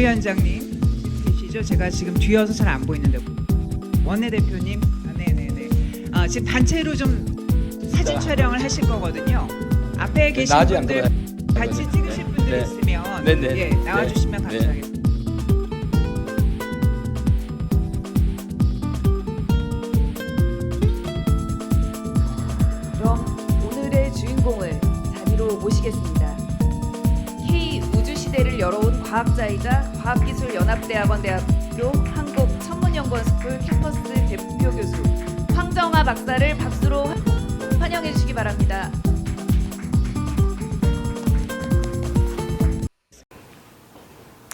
비대위원장님 계시죠? 제가 지금 뒤여서 잘 안 보이는데 원내대표님, 아, 네네네. 아, 지금 단체로 좀 사진 촬영을 하실 거거든요. 앞에 계신 나지 분들 같이 찍으실 분들 네. 있으면 네, 네. 예, 나와주시면 네. 감사하겠습니다. 그럼 오늘의 주인공을 자리로 모시겠습니다. 열어온 과학자이자 과학기술연합대학원 대학교 한국천문연구원 스쿨 캠퍼스 대표 교수 황정아 박사를 박수로 환영해 주시기 바랍니다.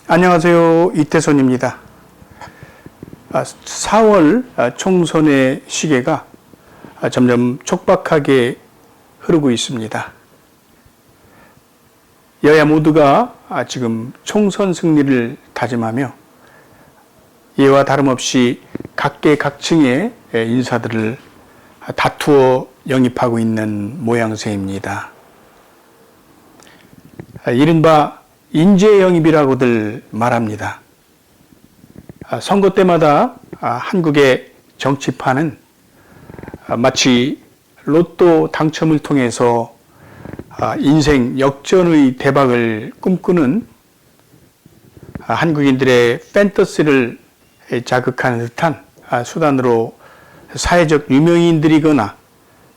안녕하세요. 이태선입니다. 아, 4월 아, 총선의 시계가 아, 점점 촉박하게 흐르고 있습니다. 여야 모두가 아, 지금 총선 승리를 다짐하며 이와 다름없이 각계각층의 에, 인사들을 아, 다투어 영입하고 있는 모양새입니다. 아, 이른바 인재 영입이라고들 말합니다. 아, 선거 때마다 아, 한국의 정치판은 아, 마치 로또 당첨을 통해서 아, 인생 역전의 대박을 꿈꾸는 아, 한국인들의 판타시를 자극하는 듯한 아, 수단으로 사회적 유명인들이거나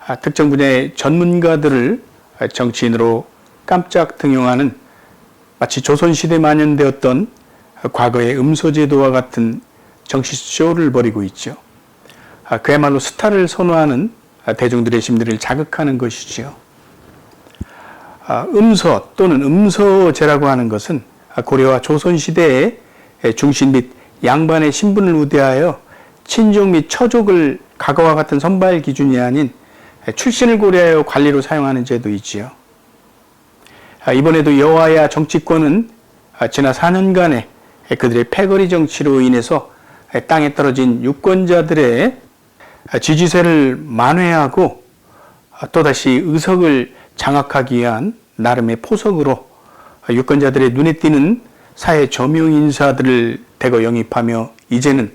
아, 특정 분야의 전문가들을 아, 정치인으로 깜짝 등용하는 마치 조선시대 만연되었던 과거의 음소제도와 같은 정치쇼를 벌이고 있죠. 아, 그야말로 스타를 선호하는 아, 대중들의 심리를 자극하는 것이지요. 아, 음서 또는 음서제라고 하는 것은 아, 고려와 조선시대의 중신 및 양반의 신분을 우대하여 친족 및 처족을 과거와 같은 선발 기준이 아닌 출신을 고려하여 관리로 사용하는 제도이지요. 아, 이번에도 여와야 정치권은 아, 지난 4년간의 그들의 패거리 정치로 인해서 땅에 떨어진 유권자들의 아, 지지세를 만회하고 아, 또다시 의석을 장악하기 위한 나름의 포석으로 유권자들의 눈에 띄는 사회 저명 인사들을 대거 영입하며 이제는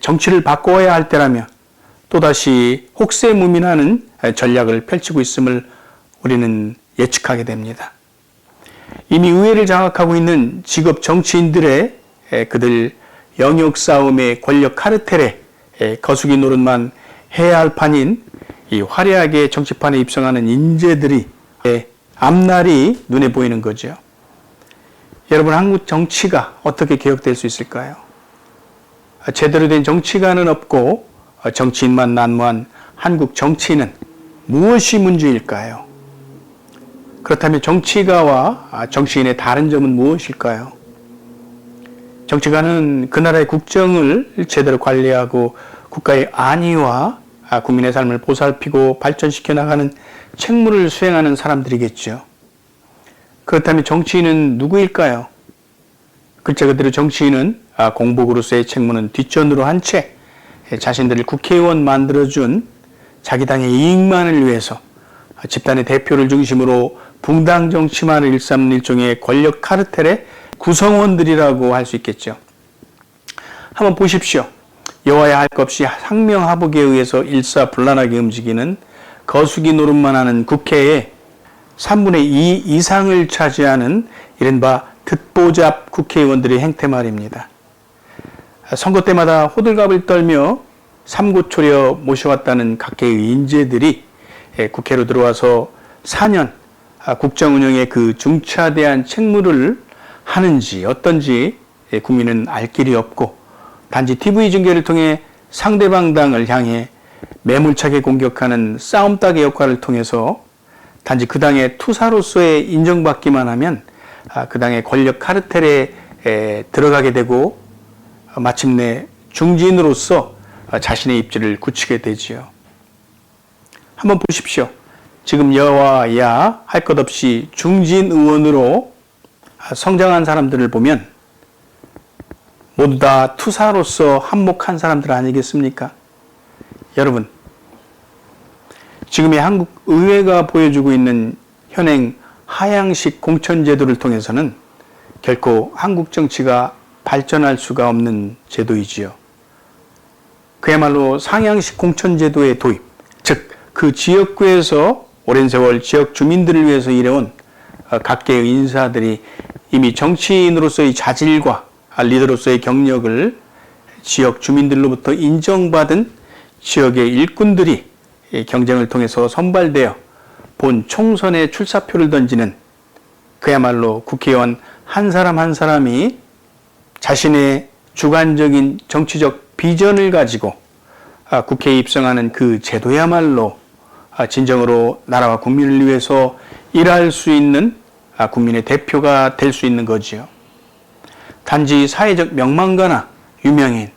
정치를 바꿔야 할 때라며 또다시 혹세무민하는 전략을 펼치고 있음을 우리는 예측하게 됩니다. 이미 의회를 장악하고 있는 직업 정치인들의 에, 그들 영역 싸움의 권력 카르텔에 에, 거수기 노릇만 해야 할 판인 이 화려하게 정치판에 입성하는 인재들이 에, 앞날이 눈에 보이는 거죠. 여러분 한국 정치가 어떻게 개혁될 수 있을까요? 아, 제대로 된 정치가는 없고 어, 정치인만 난무한 한국 정치는 무엇이 문제일까요? 그렇다면 정치가와 아, 정치인의 다른 점은 무엇일까요? 정치가는 그 나라의 국정을 제대로 관리하고 국가의 안위와 아, 국민의 삶을 보살피고 발전시켜 나가는 책무를 수행하는 사람들이겠죠. 그렇다면 정치인은 누구일까요? 글자 그대로 정치인은 아, 공복으로서의 책무는 뒷전으로 한 채 자신들을 국회의원 만들어준 자기 당의 이익만을 위해서 집단의 대표를 중심으로 붕당 정치만을 일삼는 일종의 권력 카르텔의 구성원들이라고 할 수 있겠죠. 한번 보십시오. 여와야 할것 없이 상명하복에 의해서 일사불란하게 움직이는 거수기 노릇만 하는 국회에 3분의 2 이상을 차지하는 이른바 듣보잡 국회의원들의 행태 말입니다. 선거 때마다 호들갑을 떨며 삼고초려 모셔왔다는 각계의 인재들이 국회로 들어와서 4년 국정 운영의 그 중차대한 책무를 하는지 어떤지 국민은 알 길이 없고 단지 TV 중계를 통해 상대방 당을 향해 매몰차게 공격하는 싸움닭의 역할을 통해서 단지 그 당의 투사로서의 인정받기만 하면 아, 그 당의 권력 카르텔에 에, 들어가게 되고 어, 마침내 중진으로서 어, 자신의 입지를 굳히게 되지요. 한번 보십시오. 지금 여와 야 할 것 없이 중진 의원으로 아, 성장한 사람들을 보면 모두 다 투사로서 한몫한 사람들 아니겠습니까? 여러분, 지금의 한국 의회가 보여주고 있는 현행 하향식 공천제도를 통해서는 결코 한국 정치가 발전할 수가 없는 제도이지요. 그야말로 상향식 공천제도의 도입, 즉 그 지역구에서 오랜 세월 지역 주민들을 위해서 일해온 어, 각계의 인사들이 이미 정치인으로서의 자질과 리더로서의 경력을 지역 주민들로부터 인정받은 지역의 일꾼들이 경쟁을 통해서 선발되어 본 총선에 출사표를 던지는 그야말로 국회의원 한 사람 한 사람이 자신의 주관적인 정치적 비전을 가지고 아, 국회에 입성하는 그 제도야말로 아, 진정으로 나라와 국민을 위해서 일할 수 있는 아, 국민의 대표가 될 수 있는 거지요. 단지 사회적 명망가나 유명인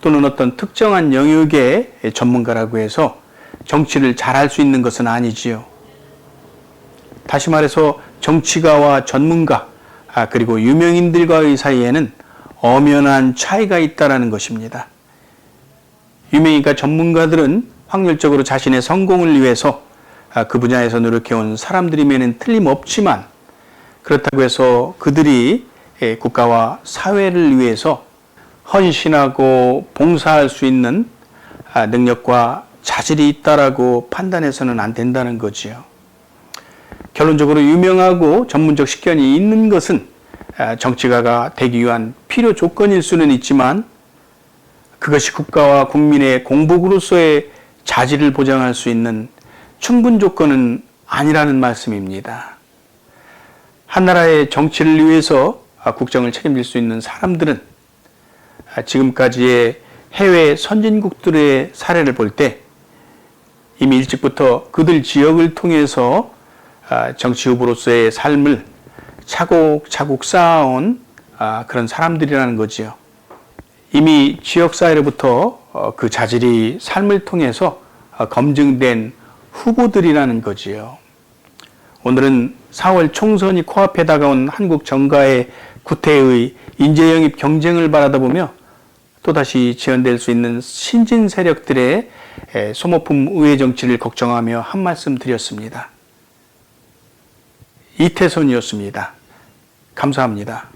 또는 어떤 특정한 영역의 전문가라고 해서 정치를 잘할 수 있는 것은 아니지요. 다시 말해서 정치가와 전문가 아, 그리고 유명인들과의 사이에는 엄연한 차이가 있다라는 것입니다. 유명인과 전문가들은 확률적으로 자신의 성공을 위해서 아, 그 분야에서 노력해온 사람들이면 틀림없지만 그렇다고 해서 그들이 예, 국가와 사회를 위해서 헌신하고 봉사할 수 있는 아, 능력과 자질이 있다라고 판단해서는 안 된다는 거지요. 결론적으로 유명하고 전문적 식견이 있는 것은 아, 정치가가 되기 위한 필요 조건일 수는 있지만 그것이 국가와 국민의 공복으로서의 자질을 보장할 수 있는 충분 조건은 아니라는 말씀입니다. 한 나라의 정치를 위해서 아, 국정을 책임질 수 있는 사람들은 아, 지금까지의 해외 선진국들의 사례를 볼 때 이미 일찍부터 그들 지역을 통해서 아, 정치 후보로서의 삶을 차곡차곡 쌓아온 그런 사람들이라는 거지요. 이미 지역사회로부터 어, 그 자질이 삶을 통해서 어, 검증된 후보들이라는 거지요. 오늘은 4월 총선이 코앞에 다가온 한국 정가의 구태의 인재 영입 경쟁을 바라다 보며 또다시 지연될 수 있는 신진 세력들의 에, 소모품 의회 정치를 걱정하며 한 말씀 드렸습니다. 이태선이었습니다. 감사합니다.